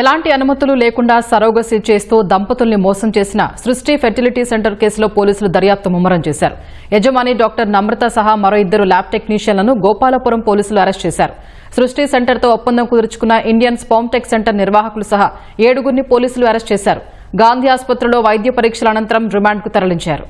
ఎలాంటి అనుమతులు లేకుండా సరోగసి చేస్తూ దంపతుల్ని మోసం చేసిన సృష్టి ఫెర్టిలిటీ సెంటర్ కేసులో పోలీసులు దర్యాప్తు ముమ్మరం చేశారు. యజమాని డాక్టర్ నమ్రత సహా మరో ఇద్దరు ల్యాబ్ టెక్నీషియన్లను గోపాలపురం పోలీసులు అరెస్ట్ చేశారు. సృష్టి సెంటర్తో ఒప్పందం కుదుర్చుకున్న ఇండియన్ స్పామ్టెక్ సెంటర్ నిర్వాహకులు సహా ఏడుగురిని పోలీసులు అరెస్ట్ చేశారు. గాంధీ ఆసుపత్రిలో వైద్య పరీక్షల అనంతరం రిమాండ్కు తరలించారు.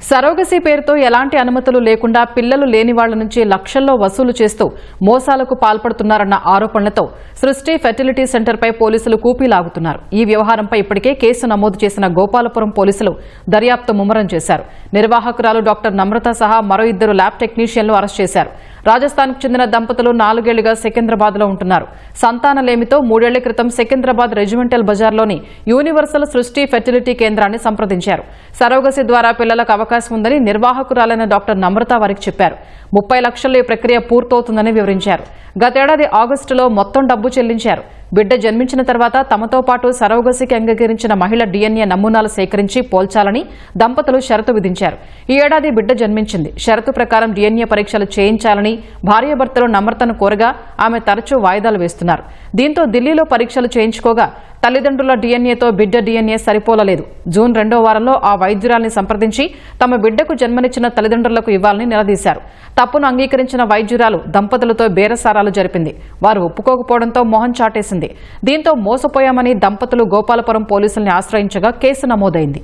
సరోగసీ పేరుతో ఎలాంటి అనుమతులు లేకుండా పిల్లలు లేని వాళ్ళ నుంచి లక్షల్లో వసూలు చేస్తూ మోసాలకు పాల్పడుతున్నారన్న ఆరోపణలతో సృష్టి ఫెర్టిలిటీ సెంటర్పై పోలీసులు కూపీలాగుతున్నారు. ఈ వ్యవహారంపై ఇప్పటికే కేసు నమోదు చేసిన గోపాలపురం పోలీసులు దర్యాప్తు ముమ్మరం చేశారు. నిర్వాహకురాలు డాక్టర్ నమ్రత సహా మరో ఇద్దరు ల్యాబ్ టెక్నీషియన్లు అరెస్ట్ చేశారు. రాజస్థాన్కు చెందిన దంపతులు నాలుగేళ్ళుగా సికింద్రాబాద్లో ఉంటున్నారు. సంతానలేమితో మూడేళ్ళ క్రితం సికింద్రాబాద్ రెజిమెంటల్ బజార్లోని యూనివర్సల్ సృష్టి ఫెర్టిలిటీ కేంద్రాన్ని సంప్రదించారు. సరోగసి ద్వారా పిల్లలకు అవకాశం ఉందని నిర్వాహకురాలైన డాక్టర్ నమ్రత వారికి చెప్పారు. ముప్పై లక్షల్లో ఈ ప్రక్రియ పూర్తవుతుందని వివరించారు. గతేడాది ఆగస్టులో మొత్తం డబ్బు చెల్లించారు. బిడ్డ జన్మించిన తర్వాత తమతో పాటు సరోగసికి అంగీకరించిన మహిళ డీఎన్ఏ నమూనాలు సేకరించి పోల్చాలని దంపతులు షరతు విధించారు. ఈ ఏడాది బిడ్డ జన్మించింది. షరతు ప్రకారం డీఎన్ఏ పరీక్షలు చేయించాలని భార్యాభర్తలు నమ్రతను కోరగా ఆమె తరచూ వాయిదాలు వేస్తున్నారు. దీంతో ఢిల్లీలో పరీక్షలు చేయించుకోగా తల్లిదండ్రుల డిఎన్ఏతో బిడ్డ డిఎన్ఏ సరిపోలలేదు. జూన్ రెండో వారంలో ఆ వైద్యురాల్ని సంప్రదించి తమ బిడ్డకు జన్మనిచ్చిన తల్లిదండ్రులకు ఇవ్వాలని నిలదీశారు. తప్పును అంగీకరించిన వైద్యురాలు దంపతులతో బేరసారాలు జరిపింది. వారు ఒప్పుకోకపోవడంతో మొహం చాటేసింది. దీంతో మోసపోయామని దంపతులు గోపాలపురం పోలీసుల్ని ఆశ్రయించగా కేసు నమోదైంది.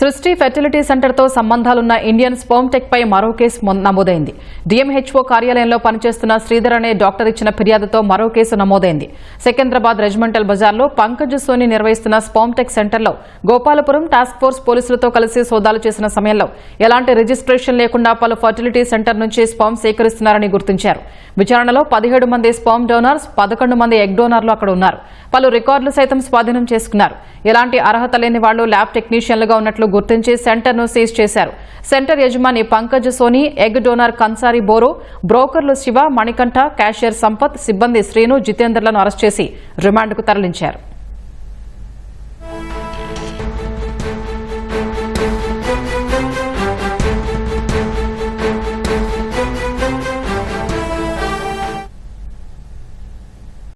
సృష్టి ఫెర్టిలిటీ సెంటర్తో సంబంధాలున్న ఇండియన్ స్పోమ్టెక్ పై మరో కేసు నమోదైంది. డిఎంహెచ్ఓ కార్యాలయంలో పనిచేస్తున్న శ్రీధర్ అనే డాక్టర్ ఇచ్చిన ఫిర్యాదుతో మరో కేసు నమోదైంది. సికింద్రాబాద్ రెజిమెంటల్ బజార్లో పంకజ్ సోని నిర్వహిస్తున్న స్పోమ్టెక్ సెంటర్లో గోపాలపురం టాస్క్ ఫోర్స్ పోలీసులతో కలిసి సోదాలు చేసిన సమయంలో ఎలాంటి రిజిస్ట్రేషన్ లేకుండా పలు ఫర్టిలిటీ సెంటర్ నుంచి స్పామ్ సేకరిస్తున్నారని గుర్తించారు. విచారణలో పదిహేడు మంది స్పామ్ డోనర్స్ పదకొండు మంది ఎగ్ డోనర్లు అక్కడ ఉన్నారు. పలు రికార్డులు సైతం స్వాధీనం చేసుకున్నారు. ఎలాంటి అర్హత లేని వాళ్ళు ల్యాబ్ టెక్నీషియన్లుగా ఉన్నట్లు గుర్తించి సెంటర్ను సీజ్ చేశారు. సెంటర్ యజమాని పంకజ్ సోని ఎగ్ డోనర్ కన్సారి బోరో బ్రోకర్లు శివ మణికంఠ క్యాషియర్ సంపత్ సిబ్బంది శ్రీను జితేందర్లను అరెస్ట్ చేసి రిమాండ్కు తరలించారు.